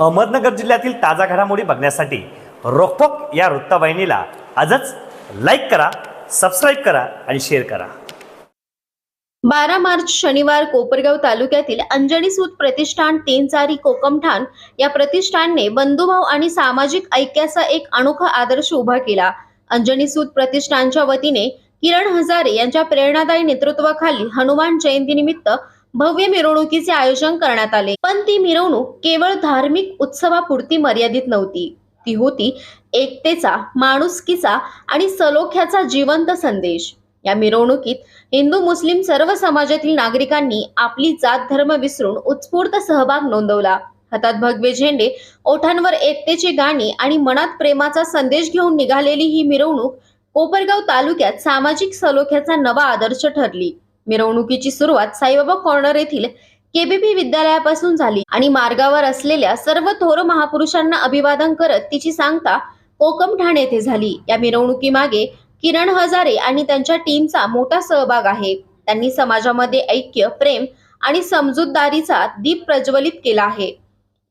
अहमदनगर जिल्ह्यातील ताजा घडामोडी बघण्यासाठी रोखोक या वृत्तवाहिनीला आजच लाईक करा सबस्क्राईब करा आणि शेअर करा. बारा मार्च शनिवार कोपरगाव तालुक्यातील अंजनी सूत प्रतिष्ठान तीन चारी कोकमठाण या प्रतिष्ठानने बंधुभाव आणि सामाजिक ऐक्याचा एक अनोखा आदर्श उभा केला. अंजनी सूत प्रतिष्ठानच्या वतीने किरण हजारे यांच्या प्रेरणादायी नेतृत्वाखाली हनुमान जयंतीनिमित्त भव्य मिरवणुकीचे आयोजन करण्यात आले. पण ती मिरवणूक केवळ धार्मिक उत्सवापुरती मर्यादित नव्हती. ती होती एकतेचा माणुसकीचा आणि सलोख्याचा जिवंत संदेश. या मिरवणुकीत हिंदू मुस्लिम सर्व समाजातील नागरिकांनी आपली जात धर्म विसरून उत्स्फूर्त सहभाग नोंदवला. हातात भगवे झेंडे ओठांवर एकतेची गाणी आणि मनात प्रेमाचा संदेश घेऊन निघालेली ही मिरवणूक कोपरगाव तालुक्यात सामाजिक सलोख्याचा नवा आदर्श ठरली. मिरवणुकीची सुरुवात साईबाबा कॉर्नर येथील केबीपी विद्यालयापासून झाली आणि मार्गावर असलेल्या सर्व थोर महापुरुषांना अभिवादन करत तिची सांगता कोकम ठाणे येथे झाली. या मिरवणुकीमागे किरण हजारे आणि त्यांच्या टीमचा मोठा सहभाग आहे. त्यांनी समाजामध्ये ऐक्य प्रेम आणि समजूतदारीचा दीप प्रज्वलित केला आहे.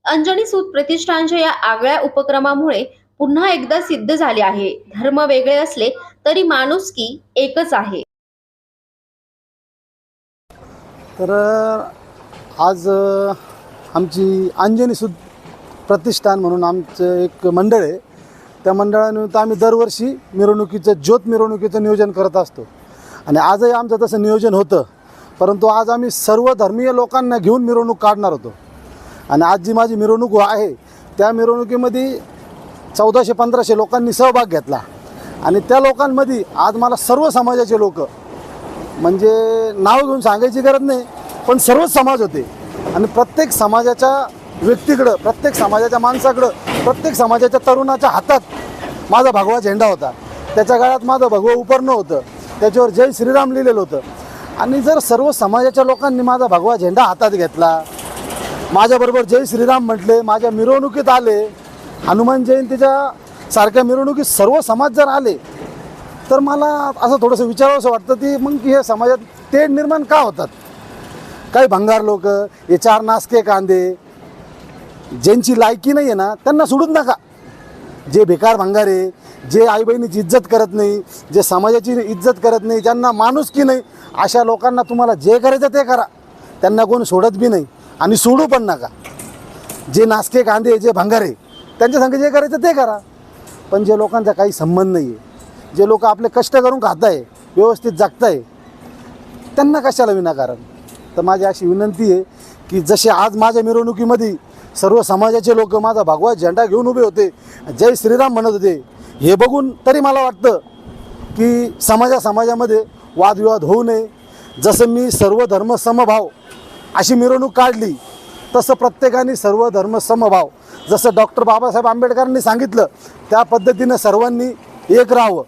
अंजनी सूत प्रतिष्ठानच्या या आगळ्या उपक्रमामुळे पुन्हा एकदा सिद्ध झाले आहे. धर्म वेगळे असले तरी माणुसकी एकच आहे. तर आज आमची अंजनी सुद प्रतिष्ठान म्हणून आमचं एक मंडळ आहे. त्या मंडळानिमित्त आम्ही दरवर्षी मिरवणुकीचं ज्योत मिरवणुकीचं नियोजन करत असतो. आणि आजही आमचं तसं नियोजन होतं. परंतु आज आम्ही सर्व धर्मीय लोकांना घेऊन मिरवणूक काढणार होतो. आणि आज जी माझी मिरवणूक आहे त्या मिरवणुकीमध्ये चौदाशे पंधराशे लोकांनी सहभाग घेतला. आणि त्या लोकांमध्ये आज मला सर्व समाजाचे लोक म्हणजे नाव घेऊन सांगायची गरज नाही पण सर्वच समाज होते. आणि प्रत्येक समाजाच्या व्यक्तीकडं प्रत्येक समाजाच्या माणसाकडं प्रत्येक समाजाच्या तरुणाच्या हातात माझा भगवा झेंडा होता. त्याच्या काळात माझं भगवं उपरणं होतं. त्याच्यावर जय श्रीराम लिहिलेलं होतं. आणि जर सर्व समाजाच्या लोकांनी माझा भगवा झेंडा हातात घेतला माझ्याबरोबर जय श्रीराम म्हटले माझ्या मिरवणुकीत आले हनुमान जयंतीच्या सारख्या मिरवणुकीत सर्व समाज जर आले तर मला असं थोडंसं विचारावंसं वाटतं की मग हे समाजात ते निर्माण का होतात? काही भंगार लोक हे चार नासके कांदे ज्यांची लायकी नाही आहे ना त्यांना सोडून नका. जे बेकार भंगार आहे जे आई बहिणीची इज्जत करत नाही जे समाजाची इज्जत करत नाही ज्यांना माणूस की नाही अशा लोकांना तुम्हाला जे करायचं ते करा. त्यांना कोण सोडत बी नाही आणि सोडू पण नका. जे नासके कांदे जे भंगारे त्यांच्या संग जे करायचं ते करा. पण जे लोकांचा काही संबंध नाही आहे जे लोक आपले कष्ट करून खात आहे व्यवस्थित जगताय त्यांना कशाला विनाकारण? तर माझी अशी विनंती आहे की जसे आज माझ्या मिरवणुकीमध्ये सर्व समाजाचे लोक माझा भगवा झेंडा घेऊन उभे होते जय श्रीराम म्हणत होते हे बघून तरी मला वाटतं की समाजा समाजामध्ये वादविवाद होऊ नये. जसं मी सर्व धर्म समभाव अशी मिरवणूक काढली तसं प्रत्येकाने सर्व धर्म समभाव जसं डॉक्टर बाबासाहेब आंबेडकरांनी सांगितलं त्या पद्धतीनं सर्वांनी एक राहावं.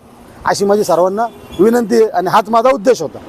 अशी माझी सर्वांना विनंती आणि हाच माझा उद्देश होता.